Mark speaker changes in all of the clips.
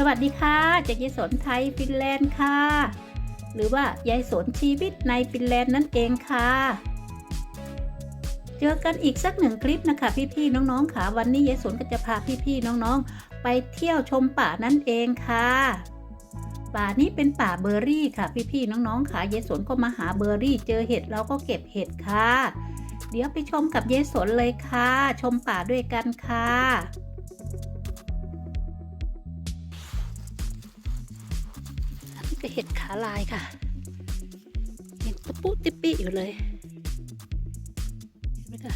Speaker 1: สวัสดีค่ะจากยายสนไทยฟินแลนด์ค่ะ หรือว่ายายสนชีวิตในฟินแลนด์นั่นเองค่ะ เจอกันอีกสักหนึ่งคลิปนะคะพี่ๆน้องๆค่ะ วันนี้ยายสนก็จะพาพี่ๆน้องๆ ไปเที่ยวชมป่านั่นเองค่ะ ป่านี้เป็นป่าเบอร์รี่ค่ะพี่ๆน้องๆค่ะยายสนก็มาหาเบอร์รี่ เจอเห็ดเราก็เก็บเห็ดค่ะ เดี๋ยวไปชมกับยายสนเลยค่ะ ชมป่าด้วยกันค่ะ อันนี้ก็เห็ดขาลายค่ะยังตะปุติปิอยู่เลย เห็นไหมคะ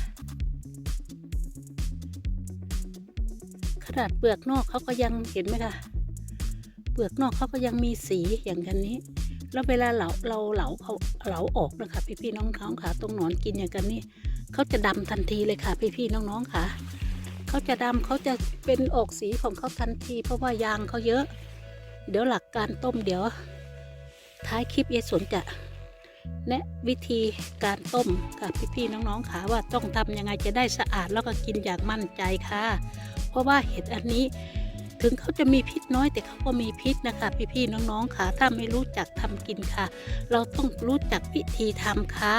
Speaker 1: ขนาดเปลือกนอกเขาก็ยังเห็นไหมคะเปลือกนอกเขาก็ยังมีสีอย่างกันนี้ แล้วเวลาเหลาเราเหลาเขาเหลาออกนะคะ พี่ๆน้องๆค่ะ ตรงหนอนกินอย่างกันนี้เขาจะดำทันทีเลยค่ะ พี่ๆน้องๆค่ะเขาจะดำเขาจะเป็นออกสีของเขาทันที เพราะว่ายางเขาเยอะ เดี๋ยวหลักการต้มเดี๋ยว ท้ายคลิปยายสนจะแนะวิธีการต้มกับพี่ๆน้องๆค่ะว่าต้องทำยังไงจะได้สะอาดแล้วก็กินอย่างมั่นใจค่ะ เพราะว่าเห็ดอันนี้ถึงเขาจะมีพิษน้อยแต่เขาก็มีพิษนะคะ พี่ๆน้องๆค่ะถ้าไม่รู้จักทำกินค่ะ เราต้องรู้จักวิธีทำค่ะ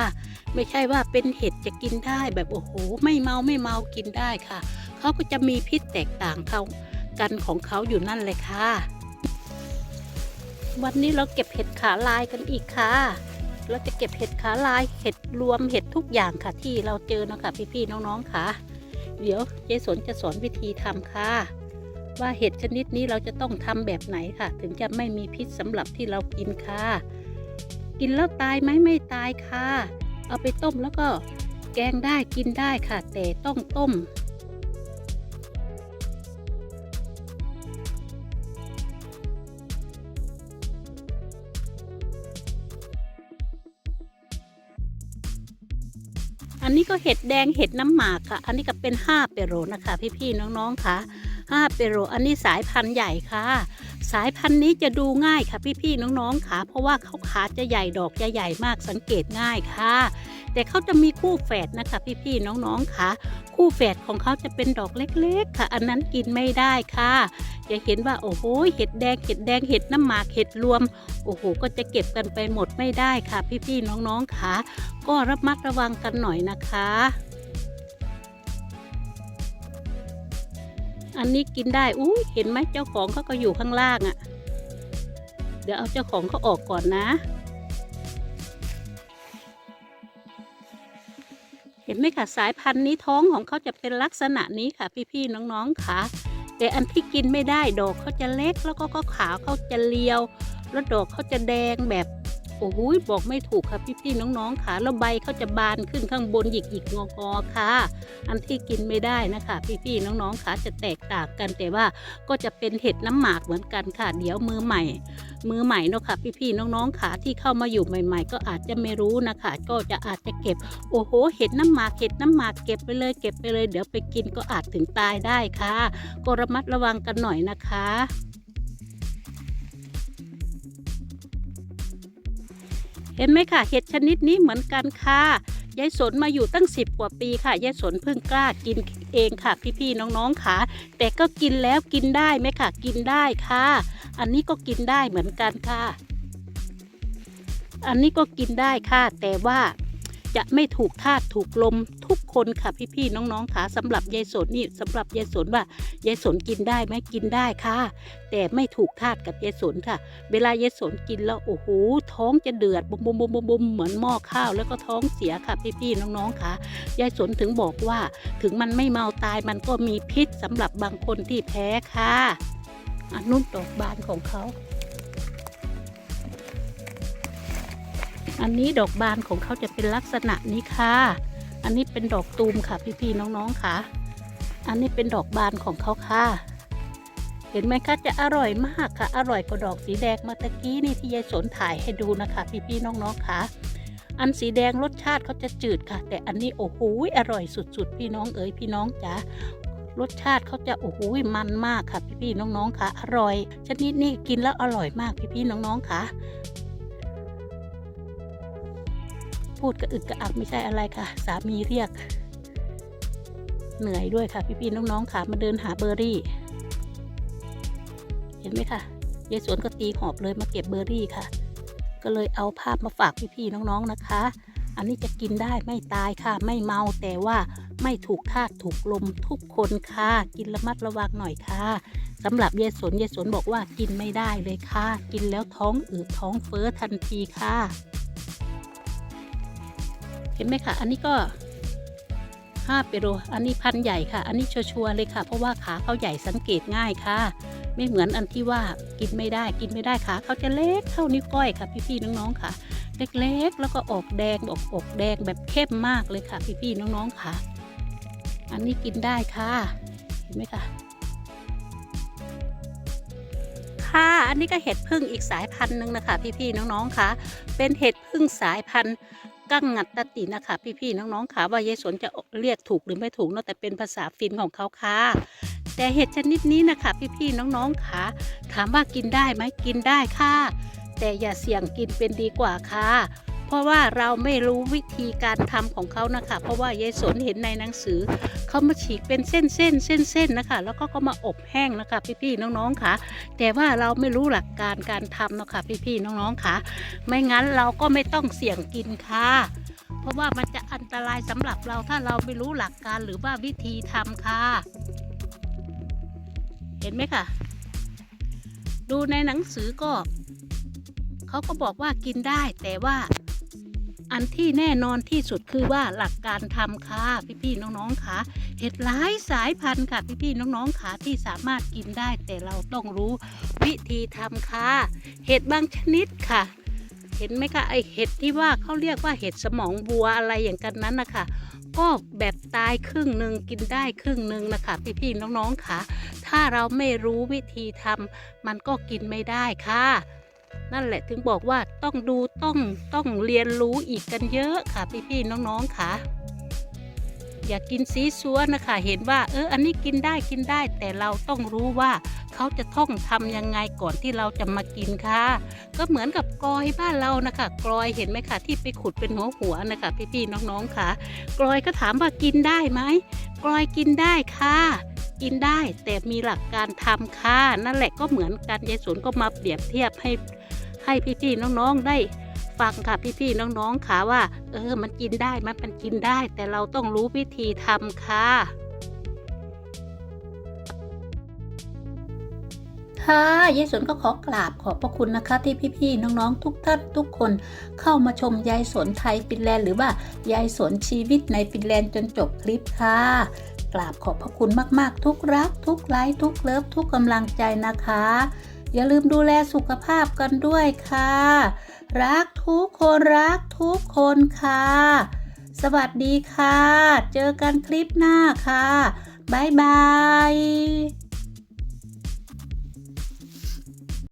Speaker 1: ไม่ใช่ว่าเป็นเห็ดจะกินได้แบบโอ้โห ไม่เมาไม่เมากินได้ค่ะ เขาก็จะมีพิษแตกต่างเขากันของเขาอยู่นั่นเลยค่ะ วันนี้เราเก็บเห็ดขาลายกันอีกค่ะ เราจะเก็บเห็ดขาลาย เห็ดรวมเห็ดทุกอย่างค่ะที่เราเจอนะคะพี่ๆน้องๆค่ะ เดี๋ยวยายสนจะสอนวิธีทำค่ะ ว่าเห็ดชนิดนี้เราจะต้องทำแบบไหนค่ะ ถึงจะไม่มีพิษสำหรับที่เรากินค่ะ กินแล้วตายไหมไม่ตายค่ะ เอาไปต้มแล้วก็แกงได้กินได้ค่ะ แต่ต้องต้ม อันนี้ก็เห็ดแดงเห็ดน้ำหมากค่ะ อันนี้ก็เป็นห้าเปโรนะคะ พี่ๆน้องๆค่ะห้าเปโรอันนี้สายพันธุ์ใหญ่ค่ะ สายพันธุ์นี้จะดูง่ายค่ะพี่ๆน้องๆค่ะ เพราะว่าเขาขาจะใหญ่ดอกจะใหญ่มากสังเกตง่ายค่ะ แต่เขาจะมีคู่แฝดนะคะพี่ๆน้องๆค่ะ คู่แฝดของเขาจะเป็นดอกเล็กๆ ค่ะ อันนั้นกินไม่ได้ค่ะจะเห็นว่าโอ้โหเห็ดแดงเห็ดแดงเห็ดน้ำหมากเห็ดรวมโอ้โหก็จะเก็บกันไปหมดไม่ได้ค่ะ พี่ๆน้องๆค่ะ ก็ระมัดระวังกันหน่อยนะคะ อันนี้กินได้อุ้ยเห็นไหมเจ้าของเขาก็อยู่ข้างล่างอะ่ะ เดี๋ยวเอาเจ้าของเขาออกก่อนนะ เห็นไหมคะสายพันธุ์นี้ท้องของเขาจะเป็นลักษณะนี้ค่ะ พี่ๆน้องๆค่ะ แต่อันที่กินไม่ได้ดอกเขาจะเล็กแล้วก็ขาวเขาจะเลียว แล้วดอกเขาจะแดงแบบ อ้โหบอกไม่ถูกค่ะพี่ๆน้องๆค่ะแล้วใบเขาจะบานขึ้นข้างบนหยิกหยิกงองอๆค่ะ อันที่กินไม่ได้นะคะ พี่ๆน้องๆค่ะจะแตกต่างกันแต่ว่าก็จะเป็นเห็ดน้ำหมากเหมือนกันค่ะ เดี๋ยวมือใหม่ มือใหม่เนาะค่ะ พี่ๆน้องๆค่ะที่เข้ามาอยู่ใหม่ ๆ ก็อาจจะไม่รู้นะคะ ก็จะอาจจะเก็บ โอ้โห เห็ดน้ำหมากเห็ดน้ำหมากเก็บไปเลย เก็บไปเลย เดี๋ยวไปกินก็อาจถึงตายได้ค่ะ ก็ระมัดระวังกันหน่อยนะคะ เห็นไหมค่ะ เห็ดชนิดนี้เหมือนกันค่ะยายสนมาอยู่ตั้งสิบกว่าปีค่ะยายสนเพิ่งกล้ากินเองค่ะ พี่ๆน้องๆค่ะ แต่ก็กินแล้วกินได้ไหมค่ะ กินได้ค่ะ อันนี้ก็กินได้เหมือนกันค่ะ อันนี้ก็กินได้ค่ะ แต่ว่า จะไม่ถูกธาตุถูกลมทุกคนค่ะพี่ๆน้องๆค่ะสำหรับยายสนนี่สำหรับยายสนว่ายายสนกินได้ไหมกินได้ค่ะ แต่ไม่ถูกธาตุกับยายสนค่ะ เวลายายสนกินแล้วโอ้โหท้องจะเดือดบุมบุมบุมบุมบุมเหมือนหม้อข้าวแล้วก็ท้องเสียค่ะพี่ๆน้องๆค่ะยายสนถึงบอกว่าถึงมันไม่เมาตายมันก็มีพิษสำหรับบางคนที่แพ้ค่ะอนนุ่นดอกบานของเขา อันนี้ดอกบานของเขาจะเป็นลักษณะนี้ค่ะ อันนี้เป็นดอกตูมค่ะ พี่ๆน้องๆค่ะ อันนี้เป็นดอกบานของเขาค่ะ เห็นไหมคะจะอร่อยมากค่ะ อร่อยกว่าดอกสีแดงเมาตะกี้นี่ที่ยายสนถ่ายให้ดูนะคะ พี่ๆน้องๆค่ะ อันสีแดงรสชาติเขาจะจืดค่ะ แต่อันนี้โอ้โหอร่อยสุดๆ พี่น้องเอ๋ยพี่น้องจ๋ารสชาติเขาจะโอ้โหมันมากค่ะ พี่ๆน้องๆค่ะ อร่อย ชนิดนี้กินแล้วอร่อยมากพี่ๆน้องๆค่ะ พูดกระอึกกระอักไม่ใช่อะไรค่ะ สามีเรียก เหนื่อยด้วยค่ะ พี่ๆน้องๆค่ะมาเดินหาเบอร์รี่ เห็นไหมคะยายสวนก็ตีหอบเลยมาเก็บเบอร์รี่ค่ะ ก็เลยเอาภาพมาฝากพี่ๆน้องๆนะคะ อันนี้จะกินได้ไม่ตายค่ะ ไม่เมาแต่ว่าไม่ถูกธาตุถูกลมทุกคนค่ะ กินระมัดระวังหน่อยค่ะสำหรับยายสนยายสนบอกว่ากินไม่ได้เลยค่ะ กินแล้วท้องอืดท้องเฟ้อทันทีค่ะ เห็นไหมคะ อันนี้ก็5เปโรอันนี้พันใหญ่ค่ะ อันนี้ชัวร์เลยค่ะ เพราะว่าขาเขาใหญ่สังเกตง่ายค่ะ ไม่เหมือนอันที่ว่ากินไม่ได้กินไม่ได้ขาเขาจะเล็กเท่านิ้วก้อยค่ะ พี่ๆน้องๆค่ะ เล็กๆ แล้วก็ออกแดงออกอกแดงแบบเข้มมากเลยค่ะ พี่ๆน้องๆค่ะ อันนี้กินได้ค่ะ เห็นไหมคะค่ะอันนี้ก็เห็ดพึ่งอีกสายพันธุ์หนึ่งนะคะ พี่ๆน้องๆค่ะ เป็นเห็ดพึ่งสายพันธุ์ กั้งงัดตตินะคะพี่ๆน้องๆค่ะว่ายายสนจะเรียกถูกหรือไม่ถูกเนาะแต่เป็นภาษาฟินของเขาค่ะแต่เห็ดชนิดนี้นะคะพี่ๆน้องๆค่ะถามว่ากินได้ไหมกินได้ค่ะ แต่อย่าเสี่ยงกินเป็นดีกว่าค่ะ ราะว่าเราไม่รู้วิธีการทำของเขานะคะ เพราะว่ายายสนเห็นในหนังสือเขามาฉีกเป็นเส้นเส้นเส้นเส้นๆนะคะ แล้วก็ก็มาอบแห้งนะคะ พี่ๆน้องๆค่ะ แต่ว่าเราไม่รู้หลักการการทำนะคะพี่ๆน้องๆค่ะ ไม่งั้นเราก็ไม่ต้องเสี่ยงกินค่ะเพราะว่ามันจะอันตรายสำหรับเราถ้าเราไม่รู้หลักการหรือว่าวิธีทำค่ะ เห็นไหมคะดูในหนังสือก็เขาก็บอกว่ากินได้แต่ว่า อันที่แน่นอนที่สุดคือว่าหลักการทำค่ะพี่ๆน้องๆค่ะเห็ดหลายสายพันธุ์ค่ะพี่ๆน้องๆค่ะที่สามารถกินได้ แต่เราต้องรู้วิธีทำค่ะเห็ดบางชนิดค่ะ เห็นไหมคะไอเห็ดที่ว่าเขาเรียกว่าเห็ดสมองบัวอะไรอย่างกันนั้นนะคะก็แบบตายครึ่งหนึ่งกินได้ครึ่งหนึ่งนะคะพี่ๆน้องๆค่ะ ถ้าเราไม่รู้วิธีทำมันก็กินไม่ได้ค่ะ นั่นแหละถึงบอกว่าต้องดูต้องต้องเรียนรู้อีกกันเยอะค่ะพี่ๆน้องๆค่ะ อย่ากินซีซัวนะคะ เห็นว่า เอออันนี้กินได้กินได้ แต่เราต้องรู้ว่าเขาจะท่องทำยังไงก่อนที่เราจะมากินค่ะ ก็เหมือนกับกลอยบ้านเรานะคะกลอยเห็นไหมคะที่ไปขุดเป็นหัวหัวนะคะ พี่ๆน้องๆค่ะกลอยก็ถามว่ากินได้ไหมกลอยกินได้ค่ะกินได้แต่มีหลักการทำค่ะนั่นแหละก็เหมือนกันยายสวนก็มาเปรียบเทียบให้ ให้พี่ๆน้องๆได้ฟังค่ะพี่ๆน้องๆค่ะว่า เออ มันกินได้ไหมมันกินได้ แต่เราต้องรู้วิธีทำค่ะค่ะยายสนก็ขอกราบขอบพระคุณนะคะ ที่พี่ๆน้องๆ ทุกท่านทุกคนเข้ามาชมยายสนไทยฟินแลนด์หรือว่ายายสนชีวิตในฟินแลนด์จนจบคลิปค่ะ กราบขอบพระคุณมากๆ ทุกรัก ทุกไลค์ทุกเลิฟทุกกำลังใจนะคะ อย่าลืมดูแลสุขภาพกันด้วยค่ะ รักทุกคนรักทุกคนค่ะ สวัสดีค่ะ เจอกันคลิปหน้าค่ะ บ๊ายบาย